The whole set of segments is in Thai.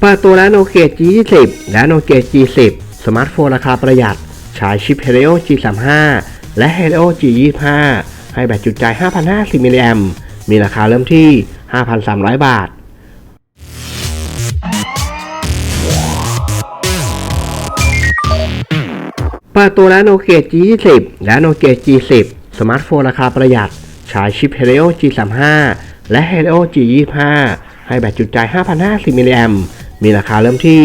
เปิดตัวแล้วโนเกีย G20 และโนเกีย G10 สมาร์ทโฟนราคาประหยัด ใช้ชิป Helio G35 และ Helio G25 ให้แบตจุดใจ 5,050มิลลิแอมมีราคาเริ่มที่ 5,300 บาท เปิดตัวแล้วโนเกีย G20 และโนเกีย G10 สมาร์ทโฟนราคาประหยัด ใช้ชิป Helio G35 และ Helio G25 ให้แบตจุดใจ 5,050มิลลิแอม มีราคาเริ่มที่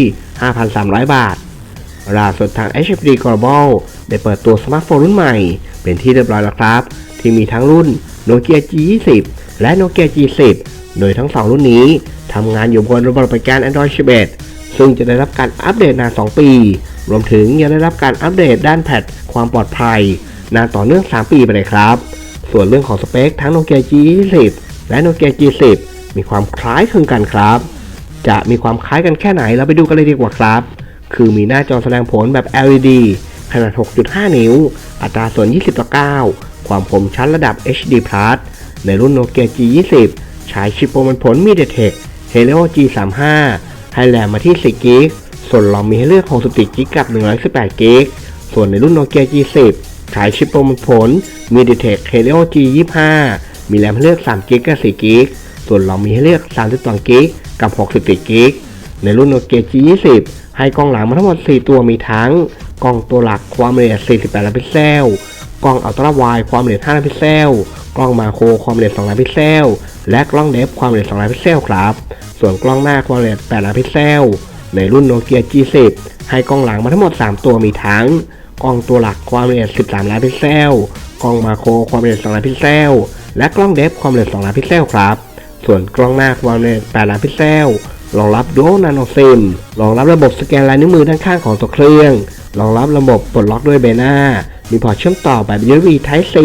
5,300 บาทล่าสุดทาง HFD Global ได้เปิดตัวสมาร์ทโฟนรุ่นใหม่ เป็นที่เรียบร้อยแล้วครับ ที่มีทั้งรุ่น Nokia G20 และ Nokia G10 โดยทั้งสองรุ่นนี้ทำงานอยู่บนระบบปฏิการ Android 11 ซึ่งจะได้รับการอัปเดตนาน 2 ปี รวมถึงยังได้รับการอัปเดตด้านแพทความปลอดภัย นานต่อเนื่อง 3 ปีไปเลยครับ ส่วนเรื่องของสเปคทั้ง Nokia G20 และ Nokia G10 มีความคล้ายคลึงกันครับ จะมีความคล้ายกันแค่ไหนเราไปดูกันเลยดีกว่าครับ คือมีหน้าจอแสดงผลแบบ LED ขนาด 6.5 นิ้ว อัตราส่วน 20ต่อ9ความคมชัดระดับ HD+ ในรุ่น Nokia G20 ใช้ชิปโปรมันผล MediaTek Helio G35 ให้แรมมาที่4 g b ส่วนรอมมีให้เลือก 64 g b กับ 118 g b ส่วนในรุ่น Nokia G10 ใช้ชิปโปรมันผล MediaTek Helio G25 มีแรมให้เลือก3 g b กับ4 g b ส่วนเรอมมีให้เลือก 32 g b กับ 64 g b ในรุ่น Nokia G20 ให้กล้องหลังมาทั้งหมด 4 ตัวมีทั้ง กล้องตัวหลักความละเอียด 48 ล้านพิกเซล กล้องอัลตร้าไวด์ความละเอียด 5 ล้านพิกเซล กล้องมาโครความละเอียด 2 ล้านพิกเซล และกล้องเดฟความละเอียด 2 ล้านพิกเซลครับ ส่วนกล้องหน้าความละเอียด 8 ล้านพิกเซล ในรุ่น Nokia G10 ให้กล้องหลังมาทั้งหมด 3 ตัวมีทั้ง กล้องตัวหลักความละเอียด 13 ล้านพิกเซล กล้องมาโครความละเอียด 2 ล้านพิกเซล และกล้องเดฟความละเอียด 2 ล้านพิกเซลครับ ส่วนกล้องหน้าความละเอียด8ล้านพิกเซลรองรับ Dual Nano SIM รองรับระบบสแกนลายนิ้วมือด้านข้างของตัวเครื่อง รองรับระบบปลดล็อกด้วยเบน่ามีพอร์ตเชื่อมต่อแบบ USB Type C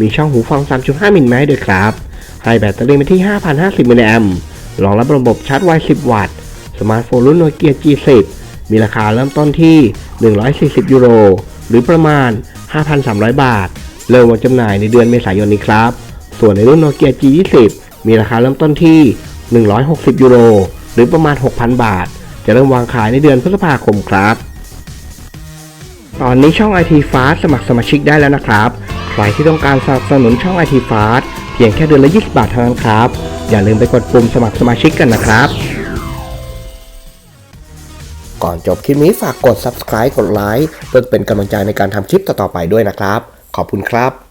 มีช่องหูฟัง 3.5 มิลลิเมตรด้วยครับ ให้แบตเตอรี่มาที่ 5,050มิลลิแอมรองรับระบบชาร์จไว 10 วัตต์ สมาร์ทโฟนรุ่น Nokia G10 มีราคาเริ่มต้นที่ 140 ยูโร หรือประมาณ 5,300 บาท เริ่มวางจำหน่ายในเดือนเมษายนนี้ครับ ส่วนในรุ่น Nokia G20 มีราคาเริ่มต้นที่ 160 ยูโร หรือประมาณ 6,000 บาท จะเริ่มวางขายในเดือนพฤษภาคมครับ ตอนนี้ช่อง IT Fast สมัครสมาชิกได้แล้วนะครับ ใครที่ต้องการสนับสนุนช่อง IT Fast เพียงแค่เดือนละ 20 บาทเท่านั้นครับ อย่าลืมไปกดปุ่มสมัครสมาชิกกันนะครับ ก่อนจบคลิปนี้ฝากกด subscribe กดไลค์เพื่อเป็นกำลังใจในการทำคลิปต่อๆไปด้วยนะครับ ขอบคุณครับ